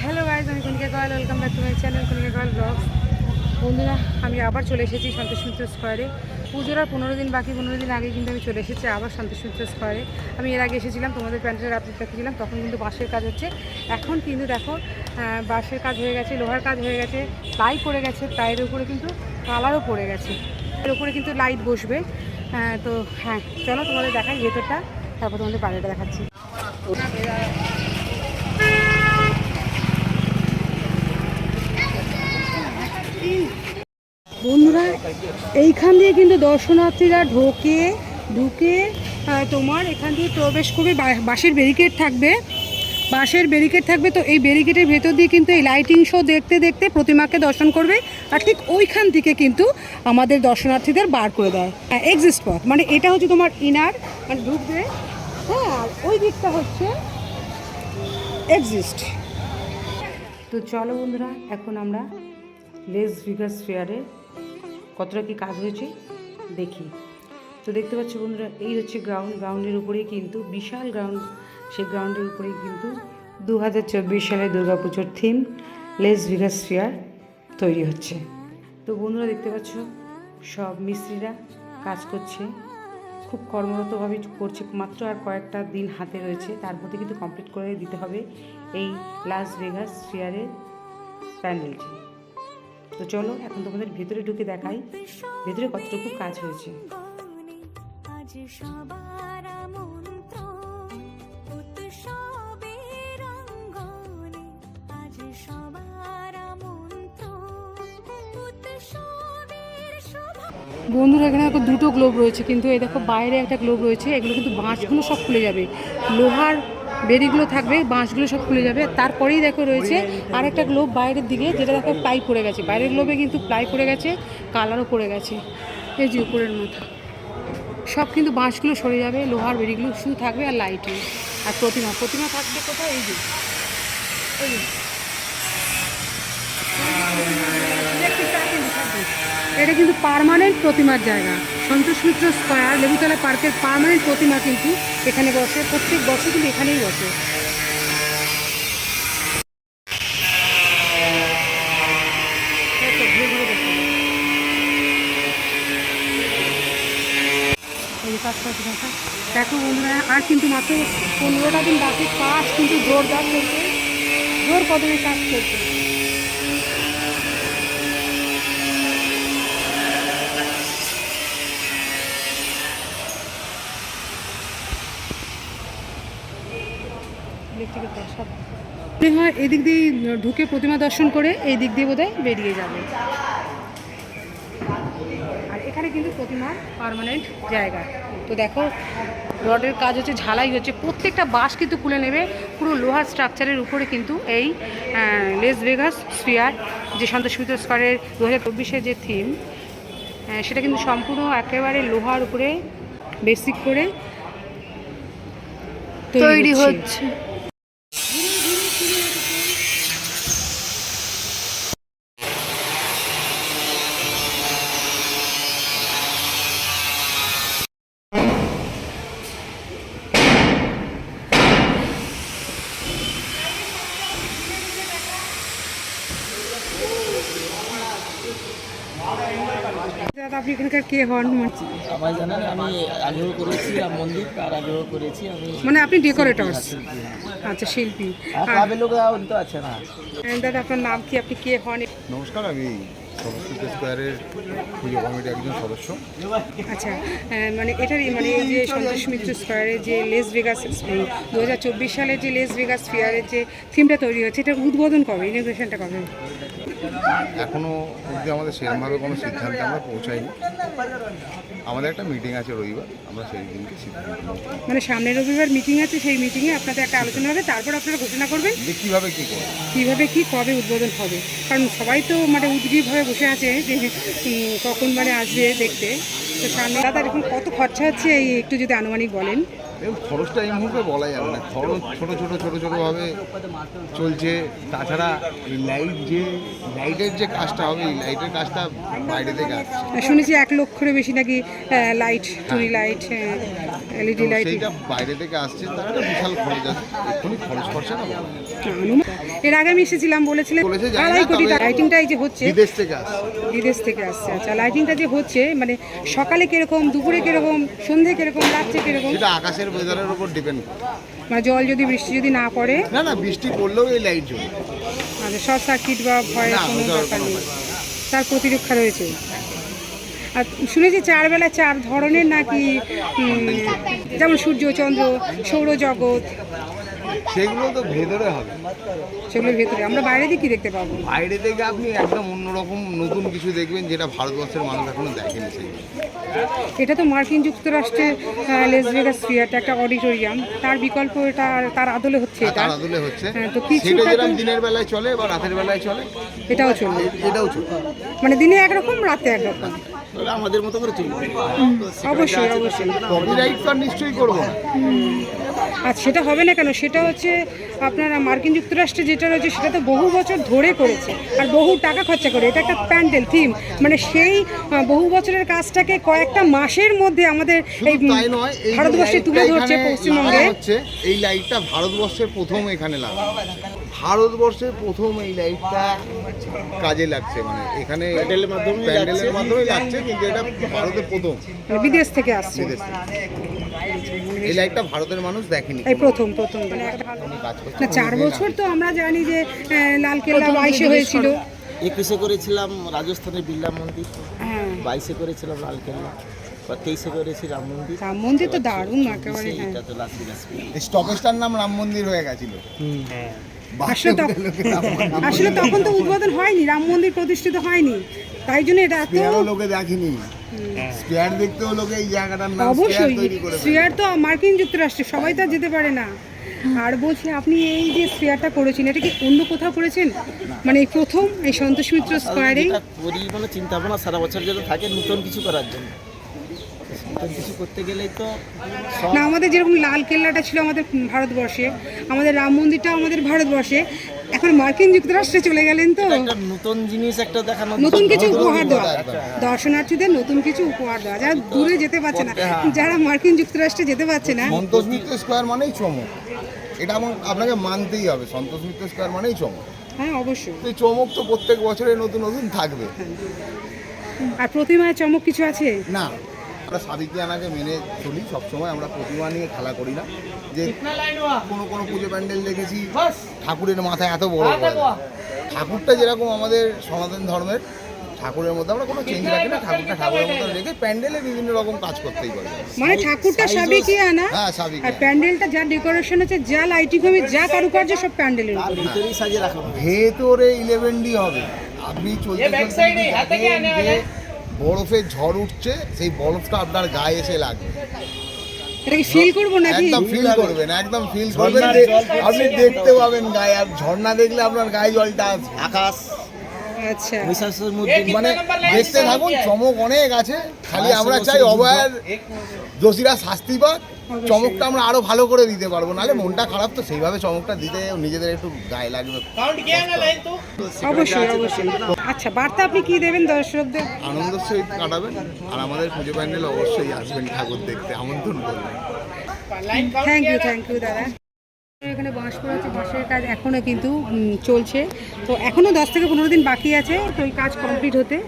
Hello guys আমি Kanika Koyal welcome back to channel Kanika Koyal vlogs বন্ধুরা, আমি আবার চলে এসেছি সন্তোষ মিত্র স্কোয়ারে পুজোর আর পনেরো দিন বাকি পনেরো দিন আগে কিন্তু আমি চলে এসেছি আবার মিত্র স্কোয়ারে। আমি এর আগে এসেছিলাম তোমাদের প্যান্টের আপডেট দেখেছিলাম তখন কিন্তু বাঁশের কাজ হচ্ছে। এখন কিন্তু দেখো বাঁশের কাজ হয়ে গেছে লোহার কাজ হয়ে গেছে প্লাই পড়ে গেছে প্লাইয়ের উপরে কিন্তু কালারও পড়ে গেছে। এর উপরে কিন্তু লাইট বসবে। আহ, তো হ্যাঁ চলো তোমাদের দেখাই ভেতরটা তারপর তোমাদের বাইরেটা দেখাচ্ছি। বন্ধুরা, এইখান দিয়ে কিন্তু দর্শনার্থীরা ঢোকে, ঢুকে তোমার এখান দিয়ে প্রবেশ করবে। বাঁশের ব্যারিকেড থাকবে। বাঁশের ব্যারিকেড থাকবে তো এই ব্যারিকেডের ভেতর দিয়ে কিন্তু এই লাইটিং শো দেখতে দেখতে প্রতিমাকে দর্শন করবে আর ঠিক ওইখান থেকে কিন্তু আমাদের দর্শনার্থীদের বার করে দেয়। হ্যাঁ এক্সিস্ট পথ মানে এটা হচ্ছে তোমার ইনার মানে ঢুকবে। হ্যাঁ আর ওই দিকটা হচ্ছে এক্সিস্ট তো চলো বন্ধুরা, এখন আমরা লেস ভিগাস ফেয়ারে কতটা কি কাজ হয়েছে? দেখি। তো দেখতে পাচ্ছ বন্ধুরা, এই হচ্ছে গ্রাউন্ড গ্রাউন্ডের উপরেই কিন্তু বিশাল গ্রাউন্ড সেই গ্রাউন্ডের উপরেই কিন্তু দু হাজার চব্বিশ সালে দুর্গাপুজোর থিম লেস ভিগাস ফেয়ার তৈরি হচ্ছে। তো বন্ধুরা দেখতে পাচ্ছ, সব মিস্ত্রিরা কাজ করছে, খুব কর্মরতভাবে করছে, মাত্র আর কয়েকটা দিন হাতে রয়েছে, তার মধ্যে কিন্তু কমপ্লিট করে দিতে হবে এই লাস ভেগাস ফেয়ারের প্যান্ডেলটি। তো চলো এখন তোমাদের ভেতরে ঢুকে দেখাই। ভেতরে কতটুকু কাজ হয়েছে। বন্ধুরা এখানে দেখো দুটো গ্লোব রয়েছে কিন্তু এই দেখো বাইরে একটা গ্লোব রয়েছে এগুলো কিন্তু বাঁশগুলো সব খুলে যাবে। লোহার বেরিগুলো থাকবে, বাঁশগুলো সব খুলে যাবে। তারপরেই দেখো রয়েছে আর একটা গ্লোব বাইরের দিকে, যেটা দেখো প্লাই পড়ে গেছে। বাইরের গ্লোবে কিন্তু প্লাই পড়ে গেছে কালারও পড়ে গেছে। এই যে উপরের মতো সব কিন্তু বাঁশগুলো সরে যাবে, লোহার বেরিগুলো শুধু থাকবে আর লাইটিং আর প্রতিমা প্রতিমা থাকবে কোথায়? এই যে। এই এটা কিন্তু পার্মানেন্ট প্রতিমার জায়গা। সন্তোষ মিত্র স্কোয়ার, লেবুতলা পার্কের পার্মানেন্ট প্রতিমা কিন্তু এখানে বসে, প্রত্যেক বছর কিন্তু এখানেই বসে। দেখো। বন্ধুরা, আর কিন্তু মাত্র পনেরোটা দিন বাকি, কাজ কিন্তু জোরদার চলছে। জোর কদমে কাজ চলছে ইলেকট্রিকের তার সব মনে হয় এদিক দিয়ে ঢুকে প্রতিমা দর্শন করে এই দিক দিয়ে বোধহয় বেরিয়ে যাবে। আর এখানে কিন্তু প্রতিমার পার্মানেন্ট জায়গা। তো দেখো রডের কাজ হচ্ছে ঝালাই হচ্ছে। প্রত্যেকটা বাঁশ কিন্তু খুলে নেবে। পুরো লোহার স্ট্রাকচারের উপরে কিন্তু এই লেস ভেগাস স্পিয়ার যে সন্তোষ মিত্র স্কোয়ারের দু হাজার চব্বিশের যে থিম সেটা কিন্তু সম্পূর্ণ একেবারে লোহার উপরে বেসিক করে তৈরি হচ্ছে। দাদা আপনি এখানকার কে হন? সবাই জানেন আমি আগ্রহ করেছি রাম মন্দির তার আগ্রহ করেছি আমি মানে আপনি ডেকোরেটরস আচ্ছা শিল্পী। আর ক্লাবের লোক তো আছে না। দাদা আপনার নাম কি? আপনি কে হন? নমস্কার আমি সরস্বতী স্কোয়ারের পুজো কমিটির একজন সদস্য। আচ্ছা আহ, মানে এটারই মানে এই যে সন্তোষ মিত্র স্কোয়ারে যে লেস ভেগাস দু হাজার চব্বিশ সালে যে লেস ভেগাস ফেয়ারের যে থিমটা তৈরি হচ্ছে এটা উদ্বোধন কবে? ইনোগ্রেশনটা কবে? এখনও অবধি আমাদের সেরকমভাবে কোনো সিদ্ধান্তে আমরা পৌঁছাইনি। আমাদের একটা মিটিং আছে রবিবার আমরা সেই দিনকে সিদ্ধান্ত মানে সামনের রবিবার মিটিং আছে সেই মিটিংয়ে আপনাদের একটা আলোচনা হবে তারপর আপনারা ঘোষণা করবেন? যে কীভাবে কী করব। কীভাবে কী কবে উদ্বোধন হবে? কারণ সবাই তো মানে উদ্গ্রীবভাবে বসে আছে যে কখন মানে আসবে দেখতে। তো সামনে দাদা এখন কত খরচা হচ্ছে এই একটু যদি আনুমানিক বলেন। এবং খরচটা এই মুহূর্তে বলা যাবে না। খরচ ছোটো ছোটো ছোটো ছোটোভাবে চলছে। তাছাড়া এই লাইট যে লাইটের যে কাজটা হবে এই লাইটের কাজটা বাইরে থেকে আসছে। শুনেছি এক লক্ষের বেশি নাকি লাইট টুনি লাইট এলইডি লাইট সেইটা বাইরে থেকে আসছে তার একটা বিশাল খরচ আছে। এক্ষুনি খরচ খরচা না। এর আগে আমি এসেছিলাম বলেছিলেন আড়াই কোটি টাকা। লাইটিংটা এই যে হচ্ছে। বিদেশ থেকে আসছে। বিদেশ থেকে আসছে। আচ্ছা লাইটিংটা যে হচ্ছে মানে সকালে কীরকম দুপুরে কীরকম সন্ধে কীরকম রাত্রে কীরকম? সেটা আকাশের ওয়েদারের উপর ডিপেন্ড করে। মানে জল যদি বৃষ্টি যদি না পড়ে? না না বৃষ্টি পড়লেও এই লাইট জ্বলবে আচ্ছা শর্ট সার্কিট বা ভয়ের কোনো দরকার নেই। তার প্রতিরক্ষা রয়েছে। আর শুনেছি চার বেলা চার ধরনের নাকি যেমন সূর্য চন্দ্র সৌরজগৎ সেগুলো তো ভেতরে হবে। সেগুলোর ভেতরে। আমরা বাইরে দিয়ে কি দেখতে পাবো? বাইরে থেকে আপনি একদম অন্যরকম নতুন কিছু দেখবেন যেটা ভারতবর্ষের মানুষ এখনও দেখেনি সেগুলো। এটা তো মার্কিন যুক্তরাষ্ট্রের লেস ভেগাস ফিয়ারটা একটা অডিটোরিয়াম। তার বিকল্প এটা তার আদলে হচ্ছে এটা। তার আদলে হচ্ছে। হ্যাঁ, তো কিছুটা সেটা যেরকম দিনের বেলায় চলে বা রাতের বেলায় চলে? এটাও চলে। এটাও চলে। মানে দিনে একরকম রাতে একরকম। তাহলে আমাদের মতো করে চলবে। অবশ্যই অবশ্যই। কপিরাইট তো নিশ্চয়ই করব না। আর সেটা হবে না কেন? সেটা হচ্ছে আপনারা মার্কিন যুক্তরাষ্ট্রে যেটা রয়েছে সেটা তো বহু বছর ধরে করেছে। আর বহু টাকা খরচা করে। এটা একটা প্যান্ডেল থিম। মানে সেই বহু বছরের কাজটাকে কয়েকটা মাসের মধ্যে আমাদের এই নয় এই যে ভারতবর্ষে তুলে ধরছে পশ্চিমবঙ্গে। হচ্ছে এই লাইটটা ভারতবর্ষের প্রথম এখানে হচ্ছে। ভারতবর্ষের প্রথম এই লাইটটা কাজে লাগছে মানে এখানে প্যান্ডেলের মাধ্যমেই প্যান্ডেলের মাধ্যমে লাগছে কিন্তু এটা ভারতের প্রথম। মানে বিদেশ থেকে আসছে। বিদেশ থেকে। এই লাইটটা ভারতের মানুষ দেখেনি এই প্রথম প্রথম। মানে না চার বছর তো আমরা জানি যে লালকেল্লা বাইশে হয়েছিল। একুশে করেছিলাম রাজস্থানের বিড়লা মন্দির। হ্যাঁ। বাইশে করেছিলাম লালকেল্লা বা তেইশে করেছি রাম মন্দির। রাম মন্দির তো দারুণ একেবারে হ্যাঁ। এটা তো লাস স্টপেজটার নাম রাম মন্দির হয়ে গেছিল। আসলে তখন তো উদ্বোধন হয়নি রাম মন্দির প্রতিষ্ঠিত হয়নি। তাই জন্য এটা এত লোকে দেখেনি। স্পেয়ার দেখতেও লোকে এই জায়গাটার নাম স্পেয়ার অবশ্যই স্পেয়ার তো মার্কিন যুক্তরাষ্ট্রে সবাই তো আর যেতে পারে না। আর বলছি আপনি এই যে স্পেয়ারটা করেছেন এটা কি অন্য কোথাও করেছেন? মানে এই প্রথম এই সন্তোষ মিত্র স্কোয়ারেই যেটা করি মানে চিন্তা ভাবনা সারা বছর যেটা থাকে নতুন কিছু করার জন্য। কিছু করতে গেলেই তো না আমাদের যেরকম লাল কেল্লাটা ছিল আমাদের ভারতবর্ষে আমাদের রাম মন্দিরটাও আমাদের ভারতবর্ষে এখন মার্কিন যুক্তরাষ্ট্রে চলে গেলেন তো। নতুন জিনিস একটা দেখানো নতুন কিছু উপহার দেওয়া। দর্শনার্থীদের নতুন কিছু উপহার দেওয়া। যারা দূরে যেতে পারছে না। যারা মার্কিন যুক্তরাষ্ট্রে যেতে পারছে না। সন্তোষ মিত্র স্কোয়ার মানেই চমক। এটা আমার- আপনাকে মানতেই হবে। সন্তোষ মিত্র স্কোয়ার মানেই চমক। হ্যাঁ অবশ্যই। তো চমক তো প্রত্যেক বছরে নতুন নতুন থাকবে। আর প্রতিমায় চমক কিছু আছে? না। আমরা সাবিকিয়ানাকে মেনে চলি সবসময় আমরা প্রতিমা নিয়ে খেলা করি না। যে কোনো কোনো পুজো প্যান্ডেল দেখেছি ঠাকুরের মাথায় এত বড়। ঠাকুরটা যেরকম আমাদের সনাতন ধর্মের ঠাকুরের মধ্যে আমরা কোনো চেঞ্জ রাখি না ঠাকুরটা ঠাকুরের মতো রেখে প্যান্ডেলে বিভিন্ন রকম কাজ করতেই পারি। মানে ঠাকুরটা সবই কি আনা হ্যাঁ আর প্যান্ডেলটা যা ডেকোরেশন আছে যা লাইটিং হবে যা কারুকার্য সব প্যান্ডেলের উপরে। ভিতরেই সাজিয়ে রাখা। ভেতরে ইলেভেন ডি হবে। আপনি চলতে চলতে বরফের ঝড় উঠছে সেই বরফটা আপনার গায়ে এসে লাগবে। এটা কি ফিল করব নাকি? একদম ফিল করবেন একদম ফিল করবেন আপনি দেখতে পাবেন গায়ে আর ঝর্ণা দেখলে আপনার গায়ে জলটা আছে আকাশ। আচ্ছা। নিঃশ্বাসের মধ্যে। মানে দেখতে থাকুন চমক অনেক আছে। খালি আমরা চাই অভয়ের দোষীরা শাস্তি পাক। চমকটা আমরা আরও ভালো করে দিতে পারব। নাহলে মনটা খারাপ তো সেইভাবে চমকটা দিতে নিজেদের একটু গায়ে লাগবে। অবশ্যই অবশ্যই। আচ্ছা বার্তা আপনি কি দেবেন দর্শকদের? আনন্দের সহিত কাটাবেন। আর আমাদের পুজো প্যান্ডেল অবশ্যই আসবেন ঠাকুর দেখতে। আমন্ত্রণ করবেন। থ্যাংক ইউ থ্যাংক ইউ দাদা। এখানে বাঁশ করা হচ্ছে বাঁশের কাজ এখনও কিন্তু চলছে। তো এখনও দশ থেকে পনেরো দিন বাকি আছে, তো এই কাজ কমপ্লিট হতে।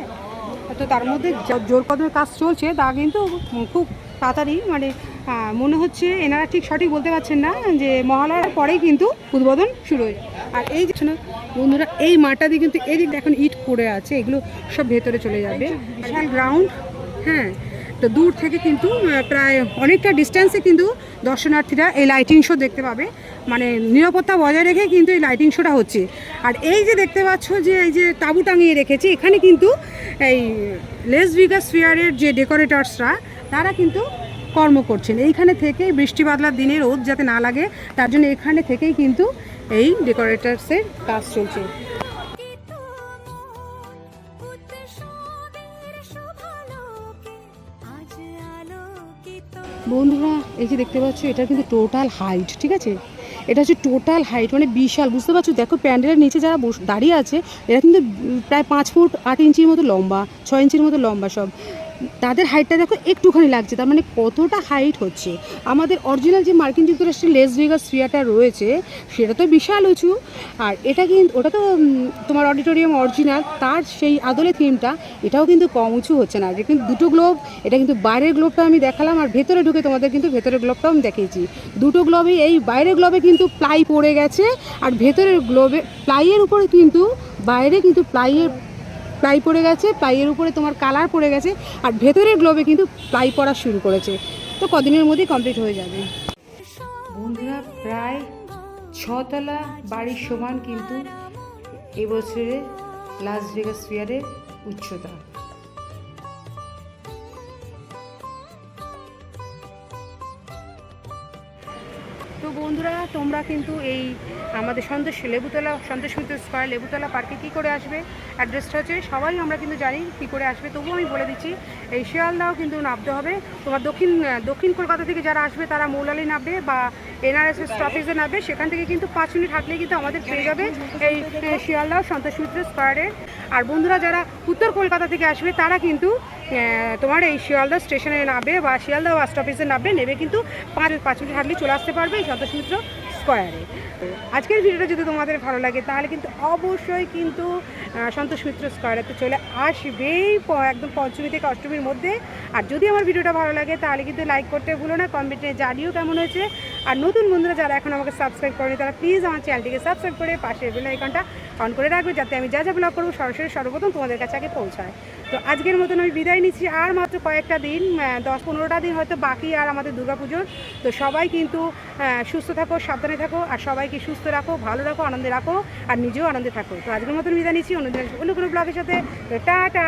তো তার মধ্যে জোর কদমের কাজ চলছে, তা কিন্তু খুব তাড়াতাড়ি মানে মনে হচ্ছে এনারা ঠিক সঠিক বলতে পারছেন না, যে মহালয়ার পরেই কিন্তু উদ্বোধন শুরু হয়ে আর এই যে বন্ধুরা, এই মাঠটা দিয়ে কিন্তু এদিক এখন ইট পড়ে আছে, এগুলো সব ভেতরে চলে যাবে। বিশাল গ্রাউন্ড হ্যাঁ তো দূর থেকে কিন্তু প্রায় অনেকটা ডিস্টেন্সে কিন্তু দর্শনার্থীরা এই লাইটিং শো দেখতে পাবে। মানে নিরাপত্তা বজায় রেখে কিন্তু এই লাইটিং শোটা হচ্ছে। আর এই যে দেখতে পাচ্ছ যে, এই যে তাঁবু টাঙিয়ে রেখেছি, এখানে কিন্তু এই লেস ভিগাস ফেয়ারের যে ডেকোরেটার্সরা তারা কিন্তু কর্ম করছেন। এইখানে থেকেই বৃষ্টি বাদলার দিনে রোদ যাতে না লাগে, তার জন্য এখানে থেকেই কিন্তু এই ডেকোরেটার্সের কাজ চলছে। বন্ধুরা, এই যে দেখতে পাচ্ছ এটা কিন্তু টোটাল হাইট ঠিক আছে? এটা হচ্ছে টোটাল হাইট মানে বিশাল, বুঝতে পারছ? দেখো, প্যান্ডেলের নিচে যারা দাঁড়িয়ে আছে, এরা কিন্তু প্রায় পাঁচ ফুট আট ইঞ্চির মতো লম্বা, ছয় ইঞ্চির মতো লম্বা সব। তাদের হাইটটা দেখো একটুখানি লাগছে, তার মানে কতটা হাইট হচ্ছে? আমাদের অরিজিনাল যে মার্কিন যুক্তরাষ্ট্রের লেস ভেগাস স্ফিয়ারটা রয়েছে, সেটা তো বিশাল উঁচু। আর এটা কিন্তু, ওটা তো তোমার অডিটোরিয়াম অরিজিনাল তার সেই আদলে থিমটা এটাও কিন্তু কম উঁচু হচ্ছে না। কিন্তু দুটো গ্লোব এটা কিন্তু বাইরের গ্লোবটা আমি দেখালাম, আর ভেতরে ঢুকে তোমাদের কিন্তু ভেতরের গ্লোবটাও আমি দেখিয়েছি। দুটো গ্লোবে এই বাইরের গ্লোবে কিন্তু প্লাই পড়ে গেছে, আর ভেতরের গ্লোবে প্লাইয়ের উপরে কিন্তু, বাইরে কিন্তু প্লাইয়ের প্লাই পড়ে গেছে, প্লাইয়ের উপরে তোমার কালার পড়ে গেছে, আর ভেতরের গ্লোবে কিন্তু প্লাই পড়া শুরু করেছে। তো কদিনের মধ্যেই কমপ্লিট হয়ে যাবে। বন্ধুরা, প্রায় ছতলা বাড়ির সমান কিন্তু এবছরে লাস ভেগাস ফিয়ারের উচ্চতা। তো বন্ধুরা, তোমরা কিন্তু এই আমাদের সন্দেশ লেবুতলা সন্দেশ মিত্র স্কোয়ার লেবুতলা পার্কে কী করে আসবে? অ্যাড্রেসটা হচ্ছে সবাই আমরা কিন্তু জানি কী করে আসবে, তবুও আমি বলে দিচ্ছি, এই শিয়ালদাও কিন্তু নামতে হবে। তোমার দক্ষিণ দক্ষিণ কলকাতা থেকে যারা আসবে তারা মৌলালি নামবে বা এনআরএস স্টপেজে নামবে, সেখান থেকে কিন্তু পাঁচ মিনিট হাঁটলেই কিন্তু আমাদের পেয়ে যাবে এই শিয়ালদাহ সন্তোষ মিত্র স্কোয়ারের আর বন্ধুরা, যারা উত্তর কলকাতা থেকে আসবে, তারা কিন্তু তোমার এই শিয়ালদা স্টেশনে নামবে বা শিয়ালদা বাস স্টপেজে নামবে নেবে কিন্তু পাঁচ পাঁচ মিনিট হাঁটলে চলে আসতে পারবে এই সন্তোষ মিত্র স্কোয়ারে। আজকের ভিডিওটা যদি তোমাদের ভালো লাগে, তাহলে কিন্তু অবশ্যই কিন্তু সন্তোষ মিত্র স্কোয়ারেতে চলে আসবেই একদম পঞ্চমী থেকে অষ্টমীর মধ্যে। আর যদি আমার ভিডিওটা ভালো লাগে, তাহলে কিন্তু লাইক করতে ভুলো না কমেন্টে জানিও কেমন হয়েছে। আর নতুন বন্ধুরা যারা এখন আমাকে সাবস্ক্রাইব করেনি, তারা প্লিজ আমার চ্যানেলটিকে সাবস্ক্রাইব করে পাশে বেল আইকনটা অন করে রাখবে, যাতে আমি যা যা ব্লগ করব সরাসরি সর্বপ্রথম তোমাদের কাছে আগে পৌঁছায়। তো আজকের মতন আমি বিদায় নিচ্ছি, আর মাত্র কয়েকটা দিন দশ পনেরোটা দিন হয়তো বাকি আর আমাদের দুর্গাপুজোর। তো সবাই কিন্তু সুস্থ থাকো, সাবধানে থাকো আর সবাইকে সুস্থ রাখো, ভালো রাখো, আনন্দে রাখো আর নিজেও আনন্দে থাকো। তো আজকের মতন বিদায় নিচ্ছি। অন্যদিন অন্য কোনো ব্লগের সাথে। টাটা!